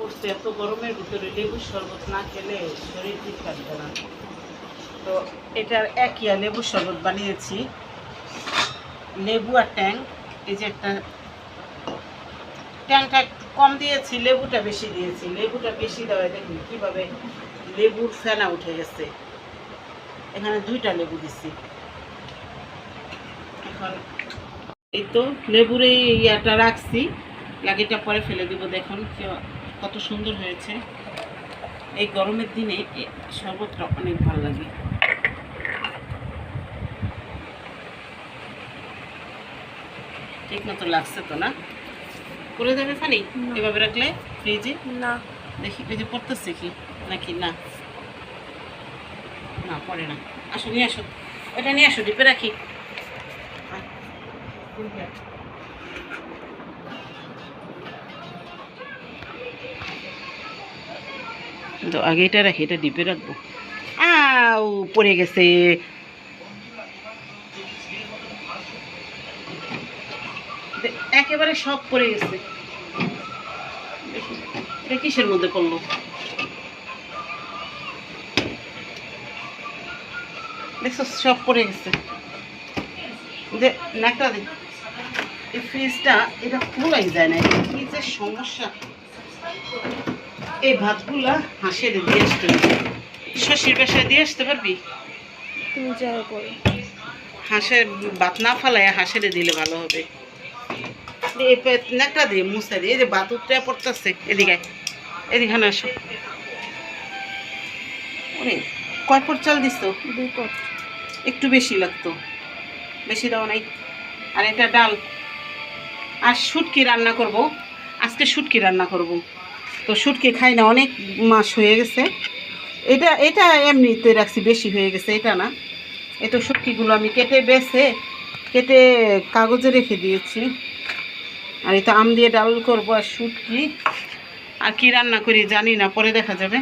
করছে এত গরমের ভিতরে লেবুর শরবত না খেলে শরীর ঠিক থাকবে না। তো এটার একইয়া লেবুর শরবত বানিয়েছি। লেবু আর ট্যাং, এই যে একটা ট্যাংটা একটু কম দিয়েছি, লেবুটা বেশি দিয়েছি। লেবুটা বেশি দেওয়ায় দেখুন কীভাবে লেবুর ফেনা উঠে গেছে। এখানে দুইটা লেবু দিচ্ছি এখন এই তো লেবুর এই ইয়াটা রাখছি। লাগিটা পরে ফেলে দিব, দেখুন কি- কত সুন্দর হয়েছে। এই গরমের দিনে শরবতটা অনেক ভালো লাগে। ঠিক মতো লাগছে তো না? করে দেবে ফানি? এভাবে রাখলে ফ্রিজে? না। দেখি ওই যে পড়তেছে কি? নাকি না? না পড়ে না। আসো নিয়ে আসো। ওটা নিয়ে আসো ডিপে রাখি। তো আগে এটা রাখি, এটা ডিপে রাখব। আউ পড়ে গেছে। একেবারে সব পড়ে গেছে। এটা কিসের মধ্যে পড়ল? দেখছ, সব পড়ে গেছে। যে নাকটা এই ফ্রিজটা এটা খোলাই যায় না? কি যে সমস্যা? এই ভাতগুলা হাঁসের দিয়ে আসতে হবে। শশীর বাসায় দিয়ে আসতে পারবি? তুমি যাই করো হাঁসের ভাত না ফালাই হাঁসের দিলে ভালো হবে। এই দিয়ে মুছতে দিয়ে এই যে ভাত উঠতে পড়তেছে এদিকে এদিকে না আসো। ওরে কয় পর চাল দিস দুই পট। একটু বেশি লাগতো। বেশি দাও নাই। আর এটা ডাল। আর শুটকি রান্না করব। আজকে শুটকি রান্না করব। তো শুটকি খাই না, অনেক মাস হয়ে গেছে। এটা এটা এমনিতে রাখছি, বেশি হয়ে গেছে, এটা না। এটা শুটকিগুলো আমি কেটে বেছে, কেটে কাগজে রেখে দিয়েছি। আর এটা আম দিয়ে ডাল করব আর শুটকি। আর কী রান্না করি জানি না, পরে দেখা যাবে।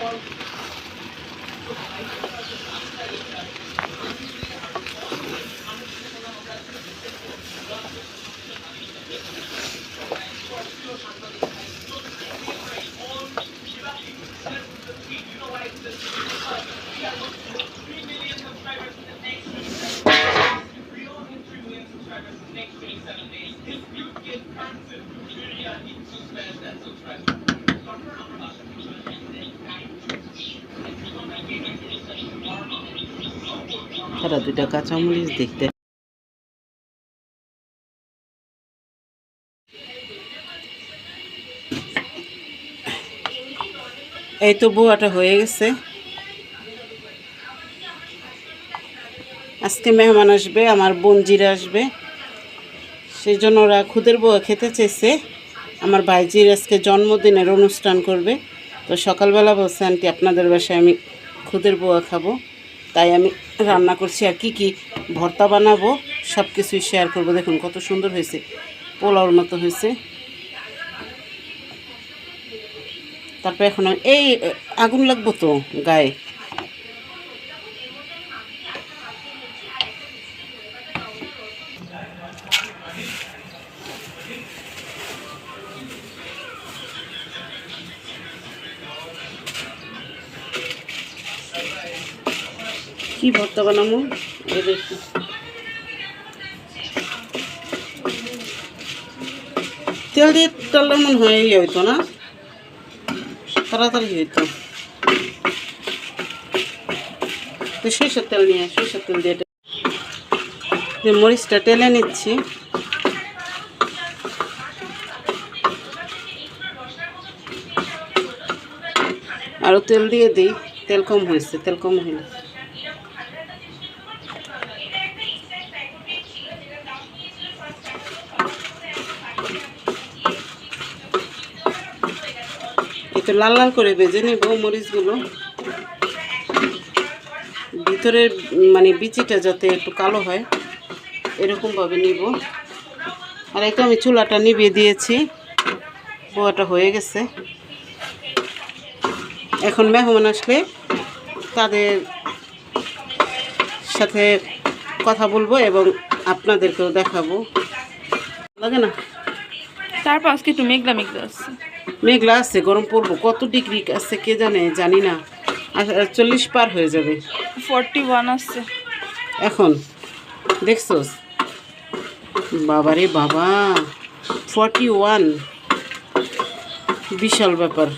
Thank you. তারা দুটা কাঁচামরিচ দেখতে এই তো বুয়াটা হয়ে গেছে। আজকে মেহমান আসবে, আমার বোনজিরা আসবে। সেই জন্য ওরা খুদের বুয়া খেতে চেয়েছে। আমার ভাইজির আজকে জন্মদিনের অনুষ্ঠান করবে। তো সকালবেলা বলছে, আন্টি, আপনাদের বাসায় আমি খুদের বুয়া খাব। তাই আমি রান্না করছি আর কি কি ভর্তা বানাবো সব কিছুই শেয়ার করব। দেখুন কত সুন্দর হয়েছে, পোলাওর মতো হয়েছে। তারপর এখন এই, আগুন লাগবো তো গায়ে। কি ভর্তা বানাবো? দেখি। তেল দিয়ে তেলটা মনে হয় ইয়ে হইতো না? তাড়াতাড়ি হইতো। তেল নিয়ে সরিষার তেল দিয়ে যে মরিচটা টেলে নিচ্ছি। আরও তেল দিয়ে দিই। তেল কম হয়েছে, তেল কম হইলে। একটু লাল লাল করে ভেজে নেব মরিচগুলো। ভিতরের মানে বিচিটা যাতে একটু কালো হয়। এরকমভাবে নিব। আর এই তো আমি চুলাটা নিভিয়ে দিয়েছি। বোয়াটা হয়ে গেছে। এখন মেহমান আসলে তাদের সাথে কথা বলব এবং আপনাদেরকেও দেখাবো। লাগে না? তারপর আজকে একটু মেঘলা মেঘলা আসছে মেঘলা আছে গরম পড়ব। কত ডিগ্রি আছে কে জানে জানি না। চল্লিশ পার হয়ে যাবে। ফর্টি ওয়ান আসছে এখন দেখছোস? বাবারে বাবা ফর্টি ওয়ান বিশাল ব্যাপার।